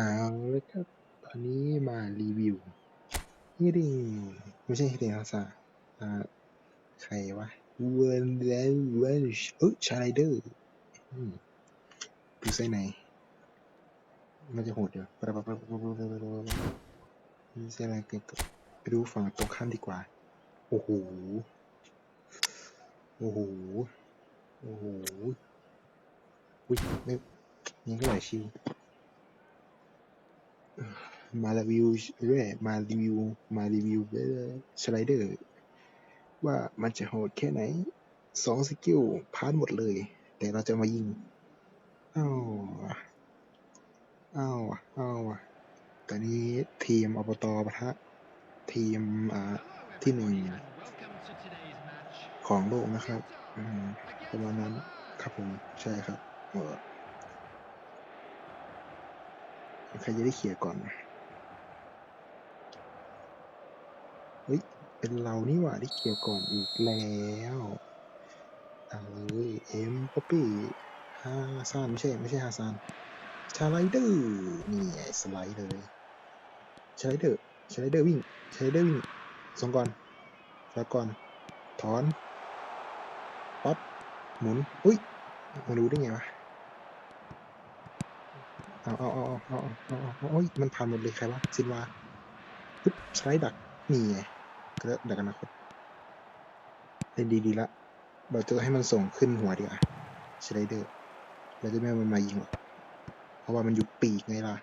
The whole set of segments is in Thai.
เอาล้วก็ตอนนี้มารีวิวฮิริงไม่ใช่ฮิริงอาซาอ่าใครวะเวนเดนเวนเออชาไรเดอร์ดูไซไหน มันจะโหดเดี๋ยวปะปะปะปะปะปะปะไม่ใช่อะไรเกิดปดูฝั่งตรงข้ามดีกว่า โอ้โห โอ้โห โอ้โห อุ้ยไม่ยิงก็ไหลายชิว มารีวิวเรื่อยมารีวิวมารีวิวสไลเดอร์ ว่ามันจะโหดแค่ไหนสองสกิลพานหมดเลย แต่เราจะมายิงอ้าวอ้าวอ้าวว่ะตอนนี้ทีมอบตปะทะทีมอ่าที่หนึ่งของโลกนะครับประมาณนั้นครับผมใช่ครับเออใครจะได้เขี่ยก่อนเเป็นเรานี่หว่าที่เกี่ยวก่อนอีกแล้วเอ้ยเอ็มป๊อปปี้ฮาซานไม่ใช่ไม่ใช่ฮาซานชาไลเดอร์นี่สไลด์เลยชาไลเดอร์ชาไลเดอร์วิ่งชาไลเดอร์วิ่งส่งก่อนฝางก่อน ถอนป๊อปหมุน อุ้ยมานรู้ได้ไงวะเอาเอาเอาเอาเอาเอาโอ้ยมันผ่านหมดเลยใครวะซินวาปึ๊บสไลด์ดักนี่ไง ก็ดักอนาคตเล่นดีๆละเราจะให้มันส่งขึ้นหัวดีกว่าสไลเดอร์เราจะไม่ให้มันมายิงหรอกเพราะว่ามันอยู่ปีกไงล่ะ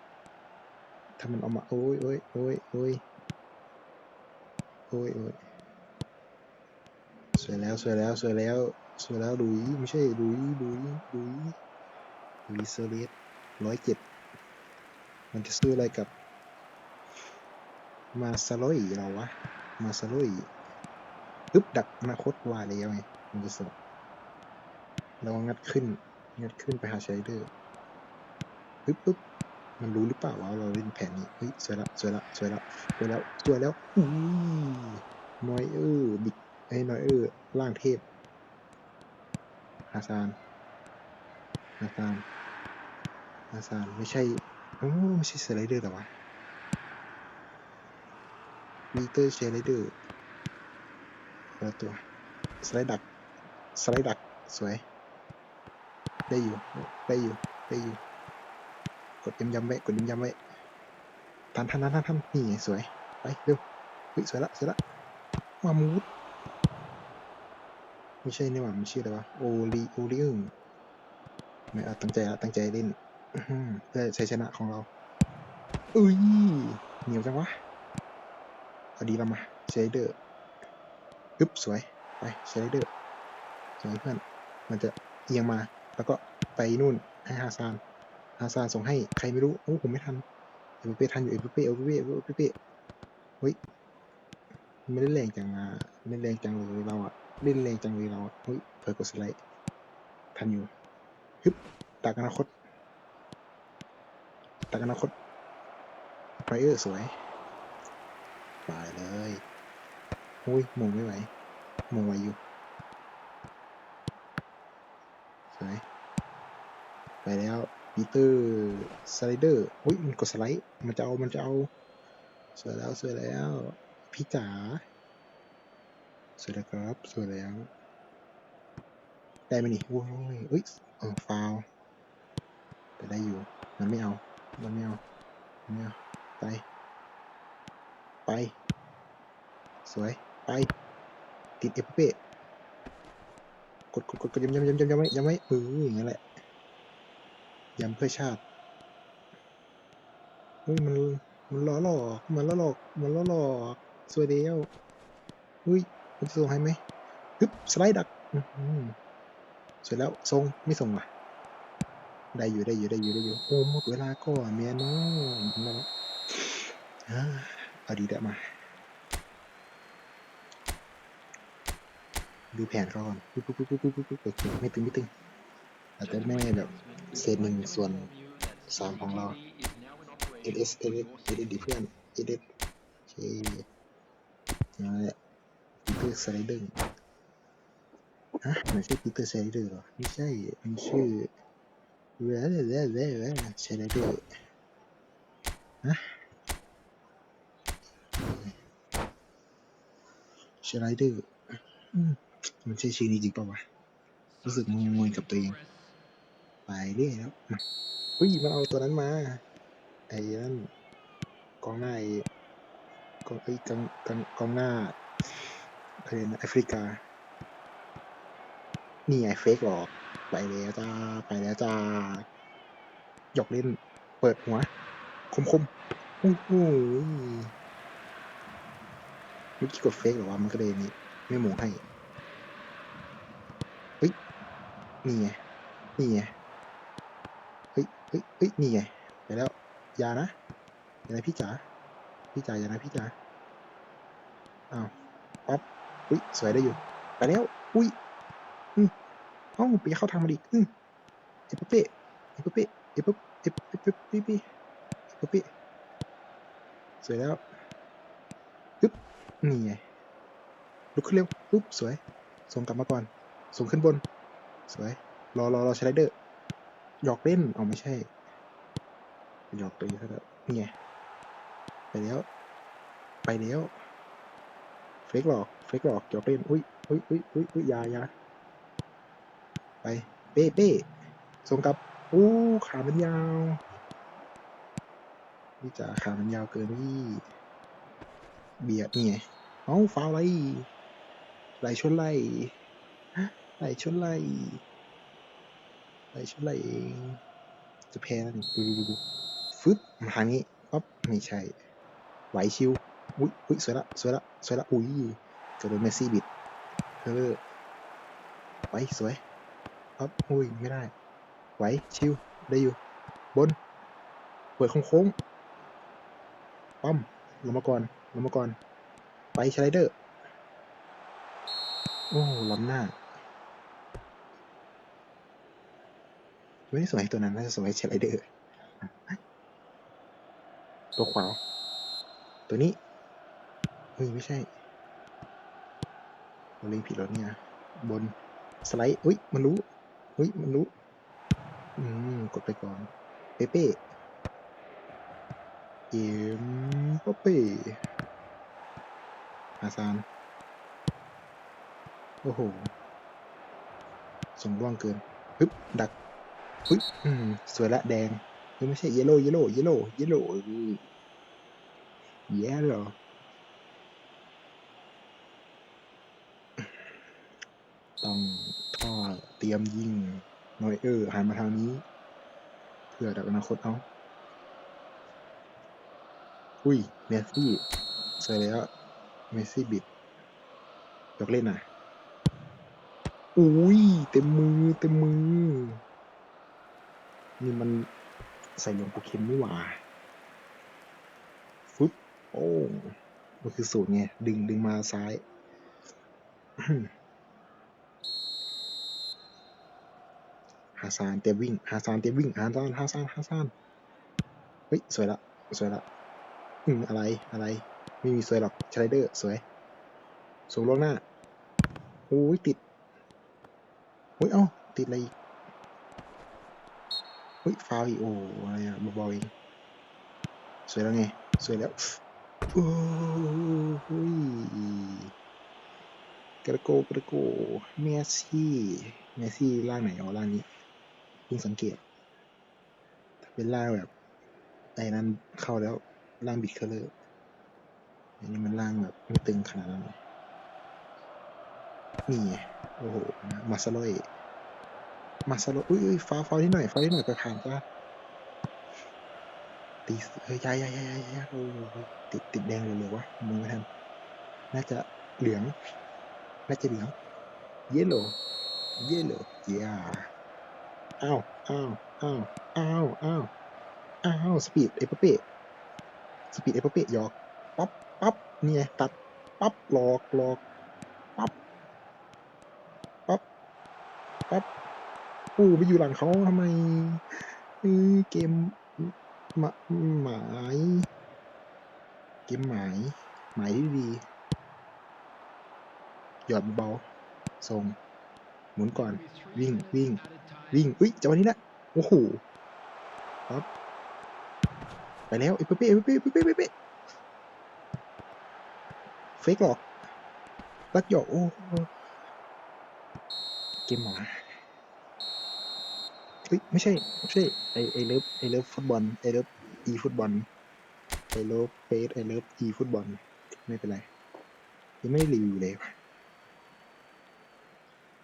ถ้ามันเอามาโอ้ยโอ้ยโอ้ยโอ้ยโอ้ยโอ้ยสวยแล้วสวยแล้วสวยแล้วสวยแล้วดุยไม่ใช่ดุยดุยดุยดุยเซเลสร้อยเจ็ดมันจะสู้อะไรกับมาซาโลยเราวะ มาซาโลยปึ๊บดักอนาคตวาแล้วไงมันจะส่งเรางัดขึ้น งัดขึ้นไปหาชายเดอร์ปึ๊บปึ๊บมันรู้หรือเปล่าว่าเราเล่นแผนนี้เฮ้ยสวยละสวยละสวยละสวยแล้วสวยแล้วอุ้ยนอยเออร์บิดไอ้นอยเออร์ล่างเทพฮาซานฮาซานฮาซานไม่ใช่โอ้ไม่ใช่สไลเดอร์แต่วะ มีเตอร์เชไลเดอร์ล้วตัว สไลด์ดัก สไลด์ดัก สวย ได้อยู่ ได้อยู่ ได้อยู่ กดย้ำยำไว้ กดย้ำยำไว้ทันทันทันทันทันนี่ไงสวย ไปเร็วเฮ้ยสวยละ สวยละมามูดไม่ใช่นี่หว่ามันชื่ออะไรวะ โอลีโอลิอึงไม่เอาตั้งใจละตั้งใจเล่นเพื่อชัยชนะของเรา อุ้ยเหนียวจังวะ พอดีเรามาเชเดอร์อึ๊บสวย ไปเชเดอร์สวยเพื่อน มันจะเอียงมา แล้วก็ไปนู่นให้ฮาซาน ฮาซานส่งให้ใครไม่รู้ โอ้ผมไม่ทัน เอเปเป้ทันอยู่ เอเปเป้เอเปเป้เอเปเป้เฮ้ยไม่ได้แรงจังอะไม่ได้แรงจังเลยเราอะเล่นแรงจังเลยเราอะเฮ้ยเผลอกดสไลด์ทันอยู่ฮึบตักอนาคตตักอนาคตไฟเออร์สวย ไปเลยอุ้ยมงไม่ไหวมงไหวอยู่สวยไปแล้วปีเตอร์สไลเดอร์อุ้ยมันกดสไลด์มันจะเอามันจะเอาสวยแล้วสวยแล้วพี่จ๋าสวยแล้วครับสวยแล้วได้ไหมนี่โอ้ยเอ้ยเออฟาวแต่ได้อยู่ มันไม่เอา มันไม่เอา มันไม่เอา ไป ไป สวย ไป ติดเอฟเป้กดกดกดกดย้ำย้ำย้ำย้ำย้ำไว้ย้ำไว้เอออย่างนั้นแหละย้ำเพื่อชาติเฮ้ยมันมันล้อหลอกมันล้อหลอกมันล้อหลอกสวยเดียวเฮ้ยมันจะส่งให้ไหมฮึบสไลด์ดักสวยแล้วทรงไม่ส่งว่ะได้อยู่ได้อยู่ได้อยู่ได้อยู่โอ้หมดเวลาก่อนเมียน้องมาแล้วอ่าเอา ดีเดะมา ดูแผนเขาก่อนปุ๊บปุ๊บปุ๊บปุ๊บปุ๊บปุ๊บโอเคไม่ตึงไม่ตึง อาจจะไม่แบบเศษหนึ่งส่วนสามของเราเอสเอสเอเอสดีเพื่อนเอเอสโอเคนั่นแหละปีเตอร์สไลเดอร์ฮะไม่ใช่ปีเตอร์สไลเดอร์หรอไม่ใช่มันชื่อเรเรเรเรสไลเดอร์นะ ชไลเดอร์อืมมันใช่ชื่อนี้จริงป่าวะ รู้สึกงงๆกับตัวเอง ไปเรื่อยแล้วมาอุ้ยมันเอาตัวนั้นมา ไอ้นั่นกองหน้าไอ้กองไอ้กองกองกองหน้าอะไรนะแอฟริกา นี่ไงเฟกหรอกไปแล้วจ้า ไปแล้วจ้า หยอกเล่น เปิดหัว คมคมๆโอ้โห มื่อกี้กดเฟกหรอวะมันก็เลยนี่ไม่หมูให้เฮ้ยนี่ไงนี่ไงเฮ้ยเฮ้ยเฮ้ยนี่ไงไปแล้วยานะอย่านะพี่จ๋าพี่จ๋าอย่านะพี่จ๋าอ้าวปั๊บอุ้ยสวยได้อยู่ไปแล้วอุ้ยอืมเอ้าไปเข้าทางมาดิอืมเอเปเป้เอเปเป้เอเปเอเปเอเปเปเปเอเปเป้สวยแล้ว นี่ไงลุกขึ้นเร็วปึ๊บสวย ส่งกลับมาก่อน ส่งขึ้นบน สวย รอรอรอสไลเดอร์ หยอกเล่นเอาไม่ใช่ หยอกตัวเองซะแล้วนี่ไง ไปแล้ว ไปแล้ว เฟกหลอก เฟกหลอก หยอกเล่น อุ้ยอุ้ยอุ้ยอุ้ยอุ้ยยายาไป เป้เป้ส่งกลับ อู้ขามันยาวนี่จ๋าขามันยาวเกินพี่ เบียดนี่ไง เอ้าฟาวไรไหลชนไหลไหลชนไหลไหลชนไหลเองจะแพ้นี่ดูดูดูฟึบมาทางนี้ปั๊บไม่ใช่ ไหวชิวอุ้ยอุ้ยสวยละสวยละสวยละอุ้ยเกิดโดนเมสซี่บิดเออไปสวยปั๊บอุ้ยไม่ได้ ไหวชิวได้อยู่ บนเปิดโค้งๆปั๊มลงมาก่อนลงมาก่อน ไปสไลเดอร์ โอ้ล้ำหน้าไม่ได้สวยตัวนั้นน่าจะสวยสไลเดอร์ ตัวขวา ตัวนี้ เฮ้ย ไม่ใช่เราเล่นผิดแล้วเนี่ย บนสไลด์อุ้ย มันรู้ อุ้ย มันรู้ อืม กดไปก่อน เปเป้เอ็มเปเป้ อาซาน โอ้โห ส่งร่วงเกินฮึบดักฮึบอืมสวยละแดงเฮ้ยไม่ใช่เยลโล่เยลโล่เยลโล่เยลโล่แย่เหรอต้องท่อเตรียมยิงนอยเออร์หันมาทางนี้ เพื่อดักอนาคตเอา อุ้ยเมสซี่สวยแล้ว เมสซี่บิดยกเล่นอะอุ้ยเต็มมือเต็มมือ นี่มันใส่หลงปูเข็มนี่หว่าฟึบโอ้มันคือสูตรไง ดึงดึงมาซ้ายฮาซานเตรียมวิ่งฮาซานเตรียมวิ่งฮาซานฮาซานฮาซานเฮ้ย สวยละ สวยละ อืมอะไรอะไร ไม่มีสวยหรอกชไลเดอร์สวย สูงลงหน้าโอ้ยติดโอ้ยเอ้าติดอะไรอีกเฮ้ยฟาวอีกโอ้อะไรอะเบาๆเองสวยแล้วไง สวยแล้วโอ้ยกระโกกระโกเมสซี่เมสซี่ล่างไหนอ๋อล่างนี้เพิ่งสังเกตเป็นล่างแบบไอ้นั้นเข้าแล้วล่างบิดเคอร์เลอร์ อันนี้มันล่างแบบไม่ตึงขนาดนั้นเลยนี่โอ้โหมาซาโลยมาซาโลอุ้ยอุ้ยฟาวฟาวนิดหน่อยฟ้าวนิดหน่อยก็ขาดจ้ะตีเฮ้ยยายยายยายยายโอ้โหติดติดแดงเลยเลยวะมึงไม่ทันน่าจะเหลือง น่าจะเหลือง เยลโล่เยลโล่เย้อ้าวอ้าวอ้าวอ้าวอ้าวอ้าวสปีดเอเปเป้สปีดเอเปเป้ยอกปั๊บปั๊ บนี่ไงตัดปั๊บหลอกหลอกปั๊บปั๊บปั๊บอู้ไปอยู่หลังเขาทำไมเกมหมาหมายเกมหมายหมายที่ดีหยอดเบาๆส่งหมุนก่อนวิ่งวิ่งวิ่งอุ้ยจังหวะนี้แหละโอ้โหปั๊บไปแล้วไอ้เป๊ะเป๊ะเป๊ะเป๊ะเป๊ะ ฟกหรอกรักหยอกโอ้เกมหมาเฮ้ยไม่ใช่ไม่ใช่ไอไอเลิฟไอเลิฟฟุตบอลไอเลิฟอีฟุตบอลไอเลิฟเฟสไอเลิฟอีฟุตบอลไม่เป็นไรยังไม่รีวิวเลย